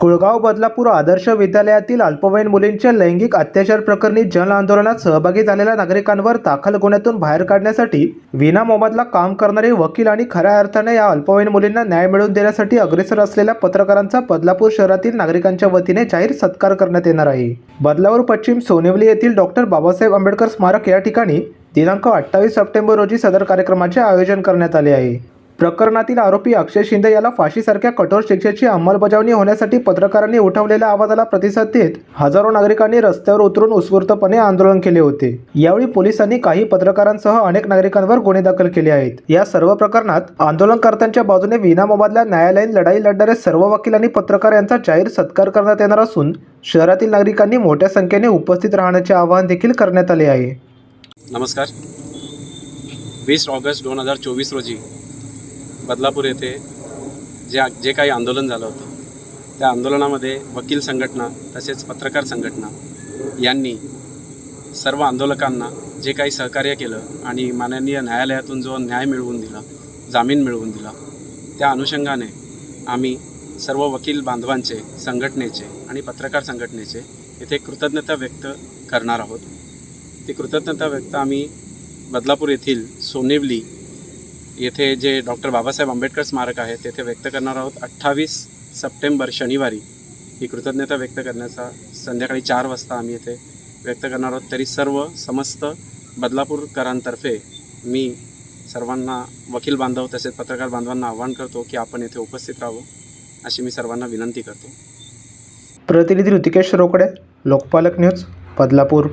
कुळगाव बदलापूर आदर्श विद्यालयातील अल्पवयीन मुलींच्या लैंगिक अत्याचार प्रकरणी जन आंदोलनात सहभागी झालेल्या नागरिकांवर दाखल गुन्ह्यातून बाहेर काढण्यासाठी विना मोबदला काम करणारे वकील आणि खऱ्या अर्थाने या अल्पवयीन मुलींना न्याय मिळवून देण्यासाठी अग्रेसर असलेल्या पत्रकारांचा बदलापूर शहरातील नागरिकांच्या वतीने जाहीर सत्कार करण्यात येणार आहे. बदलापूर पश्चिम सोनेवली येथील डॉक्टर बाबासाहेब आंबेडकर स्मारक या ठिकाणी दिनांक अठ्ठावीस सप्टेंबर रोजी सदर कार्यक्रमाचे आयोजन करण्यात आले आहे. प्रकरणातील आरोपी अक्षय शिंदे याला फाशीसारख्या कठोर शिक्षेची अंमलबजावणी होण्यासाठी पत्रकारांनी उठवलेल्या आवाजाला प्रतिसाद देत हजारो नागरिकांनी रस्त्यावर उतरून उत्स्फूर्तपणे आंदोलन केले होते. यावेळी पोलिसांनी काही पत्रकारांसह अनेक नागरिकांवर गुन्हे दाखल केले आहेत. या सर्व प्रकरणात आंदोलनकर्त्यांच्या बाजूने विना विनामोबदला न्यायालयीन लढाई लढणारे सर्व वकील आणि पत्रकार यांचा जाहीर सत्कार करण्यात येणार असून शहरातील नागरिकांनी मोठ्या संख्येने उपस्थित राहण्याचे आवाहन देखील करण्यात आले आहे. नमस्कार. वीस ऑगस्ट दोन हजार चोवीस रोजी बदलापूर येथे जे जे काही आंदोलन झालं होतं त्या आंदोलनामध्ये वकील संघटना तसेच पत्रकार संघटना यांनी सर्व आंदोलकांना जे काही सहकार्य केलं आणि माननीय न्यायालयातून जो न्याय मिळवून दिला जामीन मिळवून दिला त्या अनुषंगाने आम्ही सर्व वकील बांधवांचे संघटनेचे आणि पत्रकार संघटनेचे येथे कृतज्ञता व्यक्त करणार आहोत. ती कृतज्ञता व्यक्त आम्ही बदलापूर येथील सोनेवली येथे जे डॉक्टर बाबासाहेब आंबेडकर स्मारक आहे तेथे व्यक्त करणार आहोत. अठ्ठावीस सप्टेंबर शनिवारी ही कृतज्ञता व्यक्त करण्याचा संध्याकाळी चार वाजता आम्ही येथे व्यक्त करणार आहोत. तरी सर्व समस्त बदलापूरकरांतर्फे मी सर्वांना वकील बांधव तसेच पत्रकार बांधवांना आवाहन करतो की आपण येथे उपस्थित राहावं अशी मी सर्वांना विनंती करतो. प्रतिनिधी ऋतिकेश रोकडे लोकपालक न्यूज बदलापूर.